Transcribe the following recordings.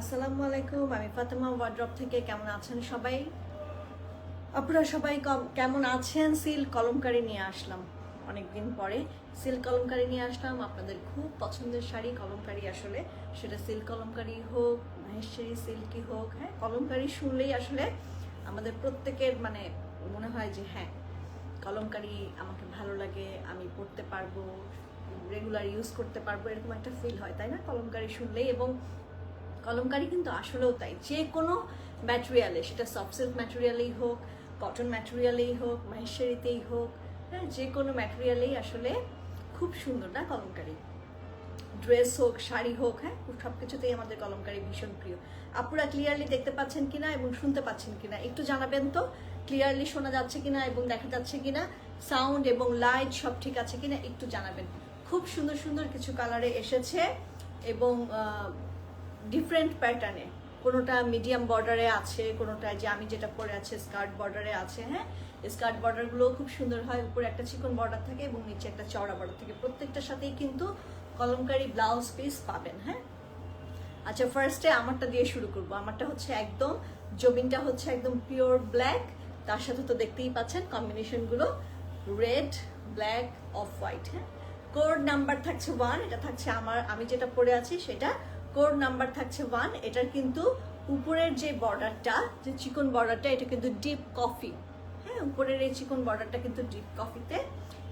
আসসালামু আলাইকুম, আমি ফাতেমা ওয়ার্ড্রপ থেকে কেমন আছেন সবাই? আপনারা সবাই কম- কেমন আছেন? সিল কলমকারি নিয়ে আসলাম অনেকদিন পরে। সিল কলমকারি নিয়ে আসলাম। আপনাদের খুব পছন্দের শাড়ি কলমকারি আসলে। সেটা সিল্ক কলমকারি হোক মহেশ্বরী সিল্কি হোক হ্যাঁ কলমকারি শুনলেই আসলে আমাদের প্রত্যেকের মানে মনে হয় যে হ্যাঁ কলমকারি আমাকে ভালো লাগে, আমি পড়তে পারব রেগুলার ইউজ করতে পারব, এরকম একটা ফিল হয়, তাই না? কলমকারি শুনলেই এবং কলমকারি কিন্তু আসলেও তাই। যে কোনো ম্যাটেরিয়ালে সেটা সফট সিল্ক ম্যাটেরিয়ালেই হোক কটন ম্যাটেরিয়ালেই হোক মহেশ্বরীতেই হোক হ্যাঁ যে কোনো ম্যাটেরিয়ালেই আসলে খুব সুন্দর না কলমকারি? ড্রেস হোক, শাড়ি হোক হ্যাঁ সব কিছুতেই আমাদের কলমকারি ভীষণ প্রিয়। আপুরা ক্লিয়ারলি দেখতে পাচ্ছেন কিনা এবং শুনতে পাচ্ছেন কিনা, একটু জানাবেন তো? ক্লিয়ারলি শোনা যাচ্ছে কিনা এবং দেখা যাচ্ছে কিনা? সাউন্ড এবং লাইট সব ঠিক আছে কিনা একটু জানাবেন। খুব সুন্দর সুন্দর কিছু কালারে এসেছে এবং ডিফারেন্ট প্যাটার্নে কোনোটা মিডিয়াম বর্ডারে আছে কোনোটা যে আমি যেটা পরে আছে স্কার্ট বর্ডারে আছে হ্যাঁ? স্কার্ট বর্ডারগুলো খুব সুন্দর হয়। উপরে একটা চিকন বর্ডার থাকে এবং নিচে একটা চওড়া বর্ডার থাকে। প্রত্যেকটার সাথেই কিন্তু কলমকারি ব্লাউজ পিস পাবেন হ্যাঁ? আচ্ছা ফার্স্টে আমারটা দিয়ে শুরু করব। আমারটা হচ্ছে একদম, জমিনটা হচ্ছে একদম পিওর ব্ল্যাক তার সাথে তো দেখতেই পাচ্ছেন কম্বিনেশনগুলো রেড ব্ল্যাক অফ হোয়াইট হ্যাঁ? কোড নাম্বার থাকছে ওয়ান এটা থাকছে আমার, আমি যেটা পরে আছি সেটা কোড নাম্বার থাকছে ওয়ান, এটার কিন্তু উপরের যে বর্ডারটা, যে চিকন বর্ডারটা, এটা কিন্তু ডিপ কফি। হ্যাঁ উপরের এই চিকন বর্ডারটা কিন্তু ডিপ কফিতে।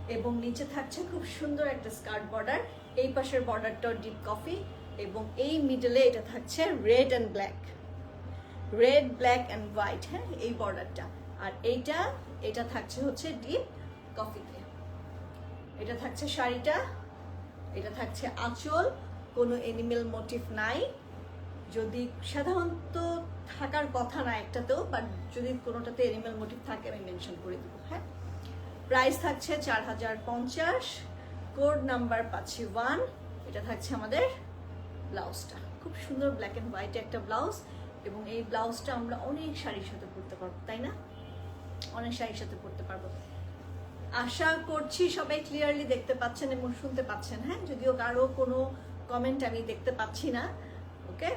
এবং নিচে থাকছে খুব সুন্দর একটা স্কার্ট বর্ডার। এই পাশের বর্ডারটাও ডিপ কফি। এবং এই মিডলে এটা থাকছে red and black. Red, black and white হ্যাঁ এই বর্ডারটা। আর এইটা, এটা থাকছে হচ্ছে ডিপ কফিতে। এটা থাকছে শাড়িটা, এটা থাকছে আঁচল। কোনো এনিমেল মোটিভ নাই। যদি সাধারণত থাকার কথা না একটাতেও বাট যদি কোনোটাতে এনিমেল মোটিভ থাকে, আমি মেনশন করে দেবো হ্যাঁ? প্রাইস থাকছে চার হাজার পঞ্চাশ কোড নাম্বার পাচ্ছি ওয়ান এটা থাকছে আমাদের ব্লাউজটা খুব সুন্দর ব্ল্যাক অ্যান্ড হোয়াইট একটা ব্লাউজ এবং এই ব্লাউজটা আমরা অনেক শাড়ির সাথে পরতে পারব, তাই না? অনেক শাড়ির সাথে পরতে পারব। আশা করছি সবাই ক্লিয়ারলি দেখতে পাচ্ছেন এবং শুনতে পাচ্ছেন হ্যাঁ? যদিও কারও কোনো কমেন্ট আমি দেখতে পাচ্ছি না ওকে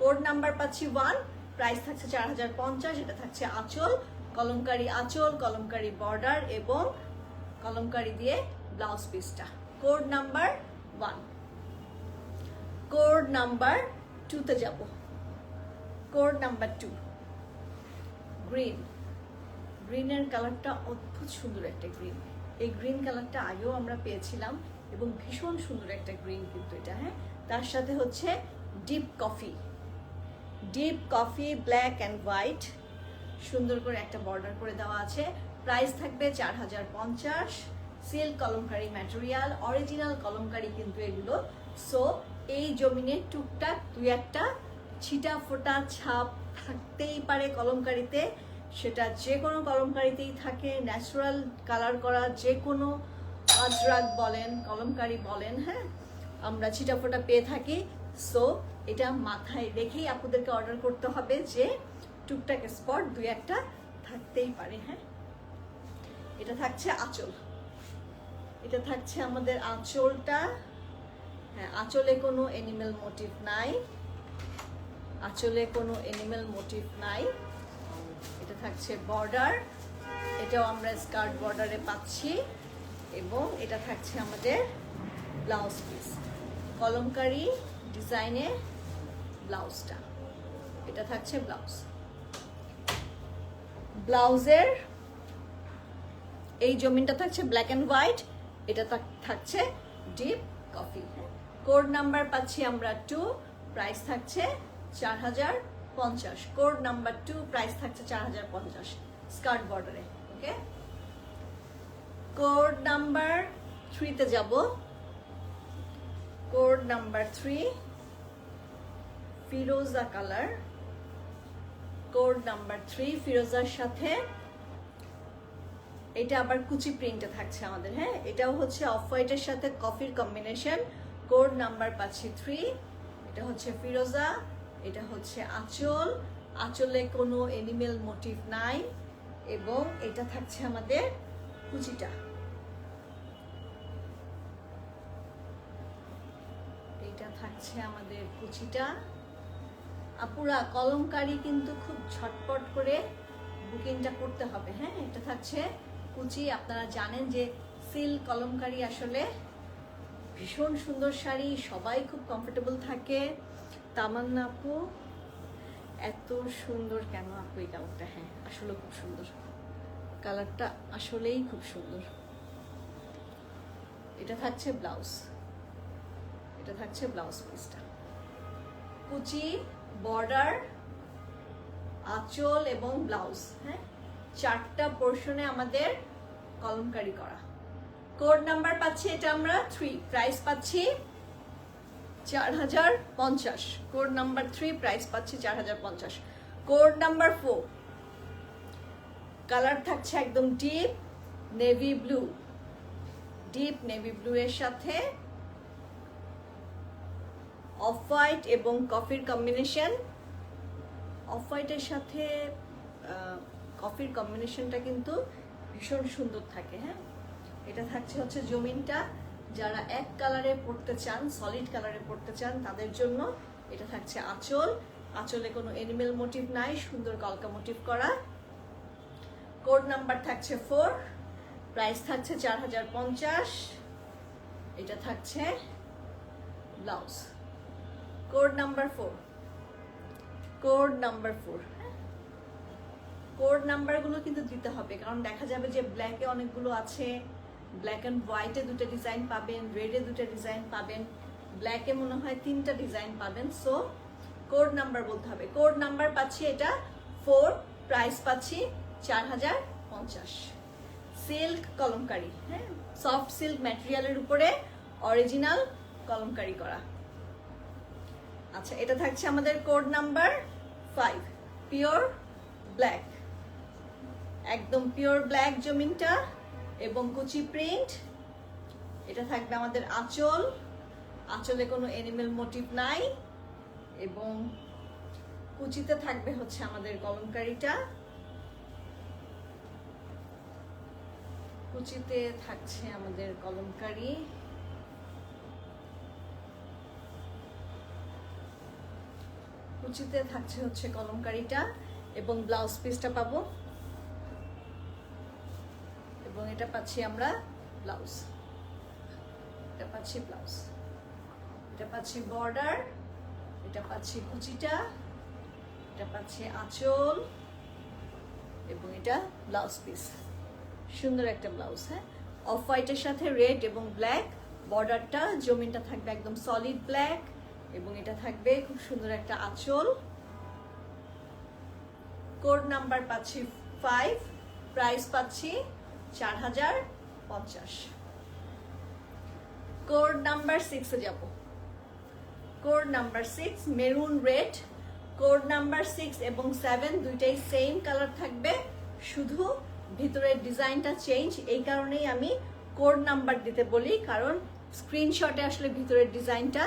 কোড নাম্বার পাচ্ছি ওয়ান প্রাইস থাকছে চার হাজার পঞ্চাশ, এটা থাকছে আঁচল, কলমকারি আঁচল, কলমকারি বর্ডার এবং কলমকারি দিয়ে ব্লাউজ পিসটা code number one code number টুতে যাব। কোড নাম্বার টু গ্রিন গ্রিনের কালারটা অদ্ভুত সুন্দর একটা গ্রিন এই গ্রিন কালারটা আগেও আমরা পেয়েছিলাম। এবং ভীষণ সুন্দর একটা গ্রিন কিন্তু এটা হ্যাঁ? তার সাথে হচ্ছে deep coffee. Deep coffee, black and white. সুন্দর করে একটা বর্ডার করে দেওয়া আছে। প্রাইস থাকবে চার হাজার পঞ্চাশ। Silk kalamkari material, original kalamkari কিন্তু এগুলো। সো এই জমিনে টুকটাক দুই একটা ছিটা ফোটা ছাপ থাকতেই পারে কলমকারিতে। সেটা যে কোনো কলমকারিতেই থাকে ন্যাচারাল কালার করা যে কোনো আজরাক বলেন, কলমকারি বলেন হ্যাঁ? আমরা ছিটাফোটা পেয়ে থাকি। সো এটা মাথায় রেখেই আপনাদেরকে অর্ডার করতে হবে যে টুকটাক স্পট দুই একটা থাকতেই পারে হ্যাঁ? এটা থাকছে আঁচল। এটা থাকছে আমাদের আঁচলটা। হ্যাঁ আঁচলে কোনো এনিম্যাল মোটিভ নাই। আঁচলে কোনো এনিম্যাল মোটিভ নাই। এটা থাকছে বর্ডার এটাও আমরা স্কার্ট বর্ডারে পাচ্ছি। এবং এটা থাকছে আমাদের ব্লাউজ পিস কলমকারি ডিজাইনে ব্লাউজটা এটা থাকছে ব্লাউজ ব্লাউজের এই জমিনটা থাকছে ব্ল্যাক অ্যান্ড হোয়াইট এটা থাক- থাকছে ডিপ কফি কোড নাম্বার পাচ্ছি আমরা টু প্রাইস থাকছে চার হাজার পঞ্চাশ। কোড নাম্বার টু প্রাইস থাকছে চার হাজার পঞ্চাশ। স্কার্ট বর্ডারে ওকে কোড নাম্বার থ্রিতে যাব। কোড নাম্বার থ্রি ফিরোজা কালার কোড নাম্বার থ্রি ফিরোজার সাথে এটা আবার কুচি প্রিন্টে থাকছে আমাদের হ্যাঁ? এটাও হচ্ছে অফ হোয়াইটের সাথে কফির কম্বিনেশন কোড নাম্বার পাচ্ছি থ্রি এটা হচ্ছে ফিরোজা এটা হচ্ছে আঁচল। আঁচলে কোনো এনিমেল মোটিভ নাই এবং এটা থাকছে আমাদের কুচিটা। থাকছে আমাদের কুচিটা আপুরা কলমকারি কিন্তু খুব ঝটপট করে বুকিংটা করতে হবে হ্যাঁ? এটা থাকছে কুচি আপনারা জানেন যে সিল কলমকারি আসলে ভীষণ সুন্দর শাড়ি, সবাই খুব কমফোর্টেবল থাকে। তামান্না আপু, এত সুন্দর কেন আপু এই কালারটা হ্যাঁ আসলে খুব সুন্দর। কালারটা আসলেই খুব সুন্দর। এটা থাকছে ব্লাউজ। এটা থাকছে ব্লাউজ পিসটা। কুচি, বর্ডার, আঁচল এবং ব্লাউজ হ্যাঁ? চারটা পোর্শনে আমাদের কলমকারি করা। কোড নাম্বার পাচ্ছি এটা আমরা থ্রি প্রাইস পাচ্ছি চার হাজার পঞ্চাশ। কোড নাম্বার থ্রি প্রাইস পাচ্ছি চার হাজার পঞ্চাশ। কোড নাম্বার ফোর কালার থাকছে একদম deep navy blue deep navy blue এর সাথে অফ হোয়াইট এবং কফির কম্বিনেশন। অফ হোয়াইটের সাথে কফির কম্বিনেশনটা কিন্তু ভীষণ সুন্দর থাকে হ্যাঁ? এটা থাকছে হচ্ছে জমিনটা। যারা এক কালারে পড়তে চান সলিড কালারে পড়তে চান, তাদের জন্য এটা থাকছে আঁচল। আঁচলে কোনো এনিমেল মোটিভ নাই, সুন্দর কলকা মোটিভ করা। কোড নাম্বার থাকছে ফোর প্রাইস থাকছে চার হাজার পঞ্চাশ। এটা থাকছে blouse code number four code number four code নাম্বারগুলো কিন্তু দিতে হবে, কারণ দেখা যাবে যে ব্ল্যাকে অনেকগুলো আছে। ব্ল্যাক অ্যান্ড হোয়াইটে দুটো ডিজাইন পাবেন রেডে দুটো ডিজাইন পাবেন ব্ল্যাকে মনে হয় তিনটা ডিজাইন পাবেন। সো কোড নাম্বার বলতে হবে। কোড নাম্বার পাচ্ছি এটা ফোর প্রাইস পাচ্ছি চার হাজার পঞ্চাশ। সিল্ক কলমকারি হ্যাঁ? সফট সিল্ক ম্যাটেরিয়ালের উপরে অরিজিনাল কলমকারি করা। আচ্ছা এটা থাকছে আমাদের code number five pure black একদম পিওর ব্ল্যাক জমিনটা এবং কুচি প্রিন্ট এটা থাকবে আমাদের আঁচল। আঁচলে কোনো এনিমেল মোটিভ নাই এবং কুচিতে থাকবে হচ্ছে আমাদের কলমকারিটা। কুচিতে থাকছে আমাদের কলমকারি। কুচিতে থাকছে হচ্ছে কলমকারিটা এবং ব্লাউজ পিসটা পাবো। এবং এটা পাচ্ছি আমরা ব্লাউজ এটা পাচ্ছি ব্লাউজ এটা পাচ্ছি বর্ডার এটা পাচ্ছি কুচিটা, এটা পাচ্ছি আঁচল এবং এটা ব্লাউজ পিস সুন্দর একটা ব্লাউজ হ্যাঁ? অফ হোয়াইটের সাথে রেড এবং ব্ল্যাক বর্ডারটা জমিনটা থাকবে একদম সলিড ব্ল্যাক এবং এটা থাকবে খুব সুন্দর একটা আঁচল। কোড নাম্বার পাচ্ছি ফাইভ প্রাইস পাচ্ছি চার হাজার পঞ্চাশ। কোড নাম্বার সিক্সে যাব। Code number six maroon red code number six এবং সেভেন দুইটাই সেম কালার থাকবে। শুধু ভিতরের ডিজাইনটা চেঞ্জ এই কারণেই আমি কোড নাম্বার দিতে বলি, কারণ স্ক্রিনশটে আসলে ভিতরের ডিজাইনটা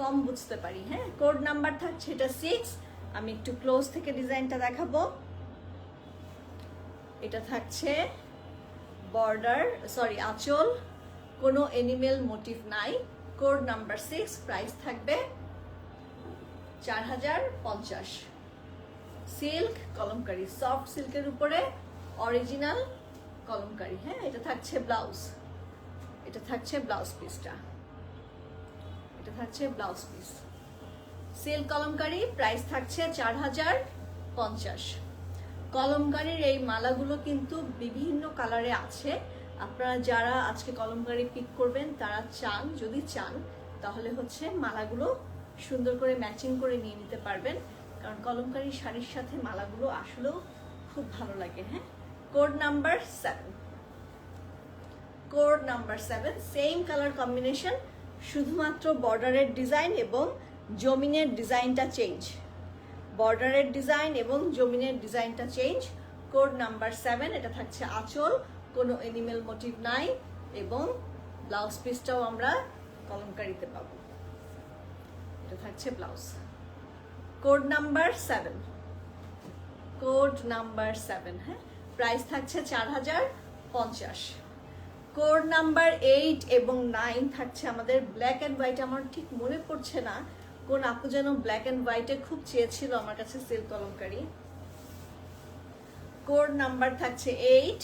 কম বুঝতে পারি হ্যাঁ? কোড নাম্বার থাকছে, এটা সিক্স আমি একটু ক্লোজ থেকে ডিজাইনটা দেখাবো। এটা থাকছে বর্ডার সরি আঁচল। কোনো এনিমেল মোটিভ নাই। কোড নাম্বার সিক্স প্রাইস থাকবে চার হাজার পঞ্চাশ। সিল্ক কলমকারি সফট সিল্কের উপরে অরিজিনাল কলমকারি হ্যাঁ? এটা থাকছে ব্লাউজ এটা থাকছে ব্লাউজ পিসটা এটা থাকছে blouse piece. Silk kalamkari price থাকছে চার হাজার পঞ্চাশ। কলমকারির এই মালাগুলো কিন্তু বিভিন্ন কালারে আছে। আপনারা যারা আজকে কলমকারি পিক করবেন, তারা চান, যদি চান, তাহলে হচ্ছে মালাগুলো সুন্দর করে ম্যাচিং করে নিয়ে নিতে পারবেন। কারণ কলমকারি শাড়ির সাথে মালাগুলো আসলেও খুব ভালো লাগে হ্যাঁ? Code number seven code number seven same colour combination শুধুমাত্র বর্ডারের ডিজাইন এবং জমিনের ডিজাইনটা চেঞ্জ। বর্ডারের ডিজাইন এবং জমিনের ডিজাইনটা চেঞ্জ। কোড নাম্বার সেভেন, এটা থাকছে আঁচল, কোনো এনিমেল মোটিভ নাই এবং ব্লাউজ পিসটাও আমরা কলমকারিতে পাবো। এটা থাকছে blouse. Code number seven. Code number seven হ্যাঁ? প্রাইস থাকছে চার হাজার পঞ্চাশ। কোড নাম্বার এইট এবং নাইন থাকছে আমাদের ব্ল্যাক অ্যান্ড হোয়াইট আমার ঠিক মনে পড়ছে না কোন আপু যেন ব্ল্যাক অ্যান্ড হোয়াইটে খুব চেয়েছিল আমার কাছে সিল্ক কলমকারি কোড নাম্বার থাকছে এইট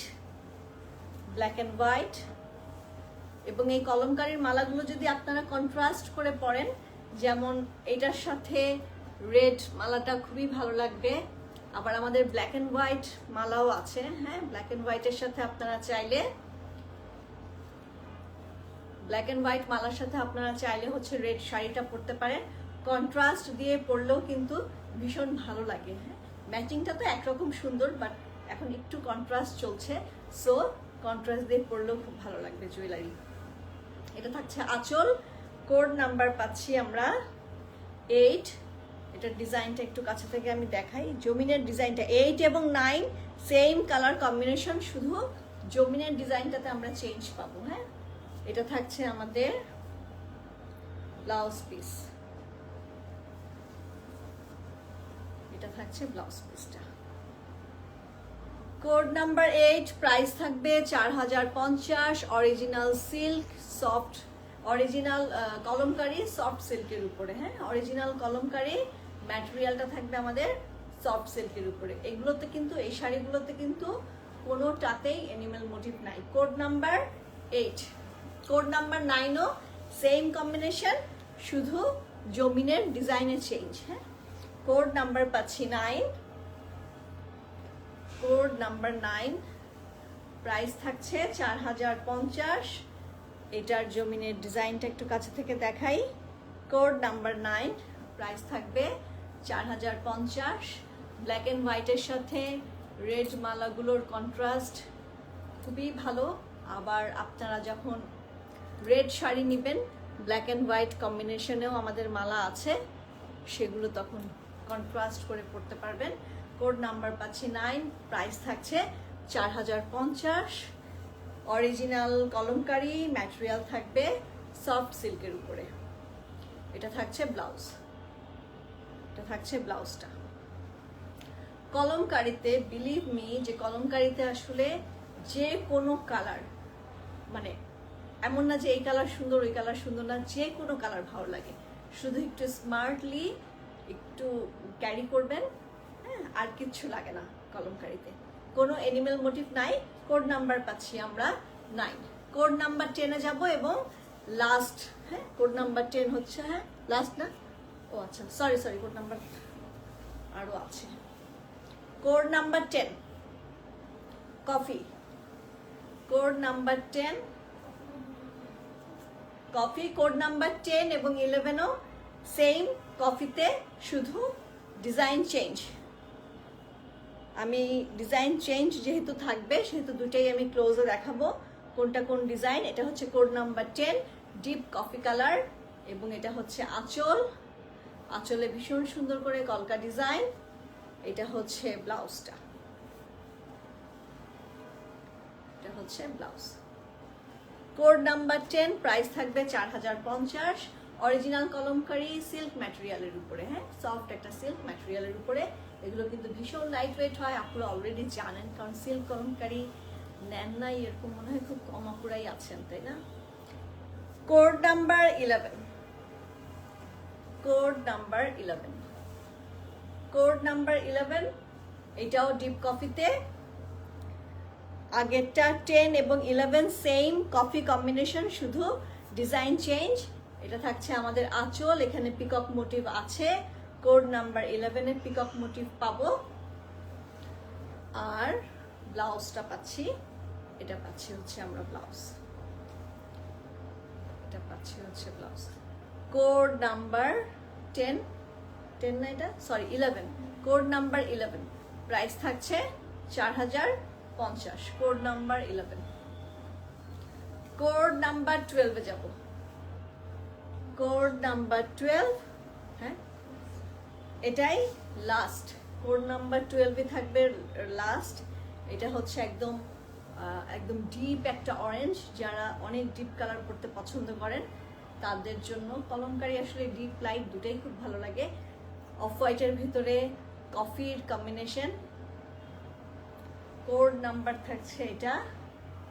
ব্ল্যাক অ্যান্ড হোয়াইট এবং এই কলমকারির মালাগুলো যদি আপনারা কন্ট্রাস্ট করে পরেন যেমন এটার সাথে রেড মালাটা খুবই ভালো লাগবে। আবার আমাদের ব্ল্যাক অ্যান্ড হোয়াইট মালাও আছে হ্যাঁ? ব্ল্যাক অ্যান্ড হোয়াইটের সাথে আপনারা চাইলে ব্ল্যাক অ্যান্ড হোয়াইট মালার সাথে আপনারা চাইলে হচ্ছে রেড শাড়িটা পরতে পারেন। কন্ট্রাস্ট দিয়ে পরলেও কিন্তু ভীষণ ভালো লাগে হ্যাঁ? ম্যাচিংটা তো একরকম সুন্দর বাট এখন একটু কন্ট্রাস্ট চলছে। সো কন্ট্রাস্ট দিয়ে পরলেও খুব ভালো লাগবে জুয়েলারি এটা থাকছে আঁচল। কোড নাম্বার পাচ্ছি আমরা এইট এটার ডিজাইনটা একটু কাছে থেকে আমি দেখাই। জমিনের ডিজাইনটা এইট এবং নাইন সেম কালার কম্বিনেশন শুধু জমিনের ডিজাইনটাতে আমরা চেঞ্জ পাবো হ্যাঁ? এটা থাকছে আমাদের ব্লাউজ পিস এটা থাকছে ব্লাউজ পিসটা কোড নাম্বার এইট প্রাইস থাকবে চার হাজার পঞ্চাশ original silk soft original kalamkari soft সিল্কের উপরে হ্যাঁ? অরিজিনাল কলমকারি ম্যাটেরিয়ালটা থাকবে আমাদের সফট সিল্কের উপরে। এগুলোতে কিন্তু, এই শাড়িগুলোতে কিন্তু কোনোটাতেই অ্যানিমেল মোটিভ নাই। Code number eight code number নাইনও same combination শুধু জমিনের ডিজাইনের চেঞ্জ হ্যাঁ? কোড নাম্বার পাচ্ছি nine code number nine price থাকছে চার হাজার পঞ্চাশ, এটার জমিনের ডিজাইনটা একটু কাছে থেকে দেখাই। কোড নাম্বার নাইন প্রাইস থাকবে চার হাজার পঞ্চাশ ব্ল্যাক অ্যান্ড হোয়াইটের সাথে রেড মালাগুলোর কন্ট্রাস্ট খুবই ভালো। আবার আপনারা যখন রেড শাড়ি নেবেন ব্ল্যাক অ্যান্ড হোয়াইট কম্বিনেশনেও আমাদের মালা আছে, সেগুলো তখন কন্ট্রাস্ট করে পড়তে পারবেন। কোড নাম্বার পাচ্ছি নাইন প্রাইস থাকছে চার হাজার পঞ্চাশ। অরিজিনাল কলমকারি ম্যাটেরিয়াল থাকবে সফট সিল্কের উপরে। এটা থাকছে ব্লাউজ এটা থাকছে ব্লাউজটা কলমকারিতে বিলিভ মি যে কলমকারিতে আসলে যে কোনো কালার মানে এমন না যে এই কালার সুন্দর, ওই কালার সুন্দর না, যে কোনো কালার ভালো লাগে। শুধু একটু স্মার্টলি একটু ক্যারি করবেন হ্যাঁ আর কিচ্ছু লাগে না কলমকারিতে। কোনো এনিমেল মোটিভ নাই কোড নাম্বার পাচ্ছি আমরা নাইন কোড নাম্বার টেনে যাব এবং লাস্ট হ্যাঁ কোড নাম্বার টেন হচ্ছে হ্যাঁ লাস্ট না? ও আচ্ছা সরি সরি কোড নাম্বার আরও আছে। Code number ten coffee code number ten coffee code number ten এবং ইলেভেনও সেম কফিতে শুধু ডিজাইন চেঞ্জ আমি ডিজাইন চেঞ্জ যেহেতু থাকবে, সেহেতু দুটাই আমি ক্লোজে দেখাবো। কোনটা কোন ডিজাইন এটা হচ্ছে code number ten deep coffee colour এবং এটা হচ্ছে আঁচল। আঁচলে ভীষণ সুন্দর করে কলকা ডিজাইন এটা হচ্ছে ব্লাউজটা। এটা হচ্ছে blouse. Code number ten, price থাকবে চার হাজার পঞ্চাশ। অরিজিনাল কলমকারি সিল্ক ম্যাটেরিয়ালের উপরে হ্যাঁ? সফট একটা সিল্ক ম্যাটেরিয়ালের উপরে। এগুলো কিন্তু ভীষণ লাইট ওয়েট হয়, আপনারা অলরেডি জানেন, কারণ সিল্ক কলমকারি নেন নাই এরকম মনে হয় খুব কম আপুরাই আছেন, তাই না? Code number eleven code number eleven code number eleven এটাও ডিপ কফিতে আগেরটা টেন এবং ইলেভেন সেম কফি কম্বিনেশন শুধু ডিজাইন চেঞ্জ এটা থাকছে আমাদের আঁচল, এখানে পিকক মোটিভ আছে। কোড নাম্বার ইলেভেনে পিকক মোটিভ পাবো। আর ব্লাউজটা পাচ্ছি। এটা পাচ্ছি হচ্ছে আমরা ব্লাউজ এটা পাচ্ছি হচ্ছে blouse code number ten ten না এটা? Sorry eleven code number eleven price থাকছে চার হাজার পঞ্চাশ। Code number eleven code number টুয়েলভে যাব। কোড নাম্বার টুয়েলভ হ্যাঁ? এটাই লাস্ট কোড নাম্বার টুয়েলভে থাকবে লাস্ট এটা হচ্ছে একদম একদম ডিপ একটা অরেঞ্জ যারা অনেক ডিপ কালার করতে পছন্দ করেন, তাদের জন্য কলমকারি আসলে ডিপ লাইট দুটাই খুব ভালো লাগে। অফ হোয়াইটের ভিতরে কফির কম্বিনেশন কোড নাম্বার থাকছে এটা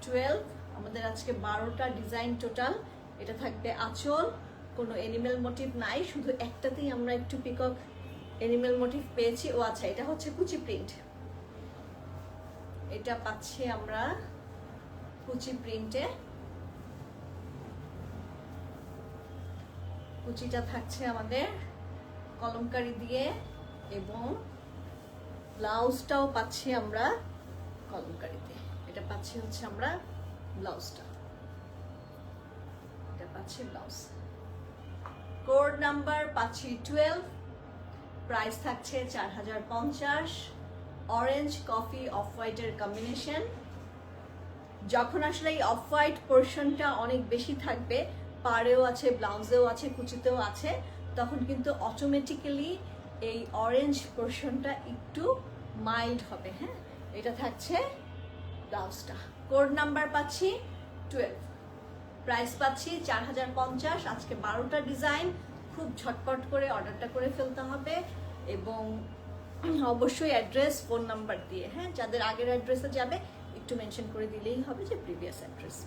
টুয়েলভ আমাদের আজকে বারোটা ডিজাইন টোটাল এটা থাকবে আঁচল, কোনো এনিমেল মোটিভ নাই, শুধু একটাতেই আমরা একটু পিকক এনিমেল মোটিভ পেয়েছি। ও আচ্ছা এটা হচ্ছে কুচি প্রিন্ট এটা পাচ্ছি আমরা কুচি প্রিন্টে কুচিটা থাকছে আমাদের কলমকারি দিয়ে এবং ব্লাউজটাও পাচ্ছি আমরা কলমকারিতে। এটা পাচ্ছি হচ্ছে আমরা ব্লাউজটা। এটা পাচ্ছি ব্লাউজ। কোড নাম্বার পাচ্ছি টুয়েলভ। প্রাইস থাকছে চার হাজার পঞ্চাশ। অরেঞ্জ কফি অফ হোয়াইটের কম্বিনেশন। যখন আসলে এই অফ হোয়াইট পোর্শনটা অনেক বেশি থাকবে, পাড়েও আছে, ব্লাউজেও আছে, কুচিতেও আছে, তখন কিন্তু অটোমেটিক্যালি এই অরেঞ্জ পোর্শনটা একটু মাইল্ড হবে হ্যাঁ? এটা থাকছে ব্লাউজটা। কোড নাম্বার পাচ্ছি টুয়েলভ। প্রাইস পাচ্ছি চার হাজার পঞ্চাশ। আজকে বারোটা ডিজাইন। খুব ঝটপট করে অর্ডারটা করে ফেলতে হবে এবং অবশ্যই অ্যাড্রেস, ফোন নাম্বার দিয়ে। হ্যাঁ যাদের আগের অ্যাড্রেসে যাবে, একটু মেনশন করে দিলেই হবে যে প্রিভিয়াস অ্যাড্রেস।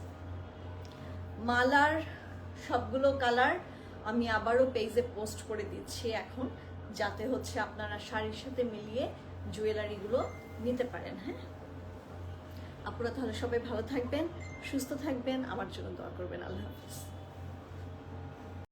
মালার সবগুলো কালার আমি আবারও পেজে পোস্ট করে দিচ্ছি এখন, যাতে হচ্ছে আপনারা শাড়ির সাথে মিলিয়ে জুয়েলারিগুলো নিতে পারেন হ্যাঁ? আপনারা তাহলে সবাই ভালো থাকবেন, সুস্থ থাকবেন, আমার জন্য দোয়া করবেন, আল্লাহ হাফিজ।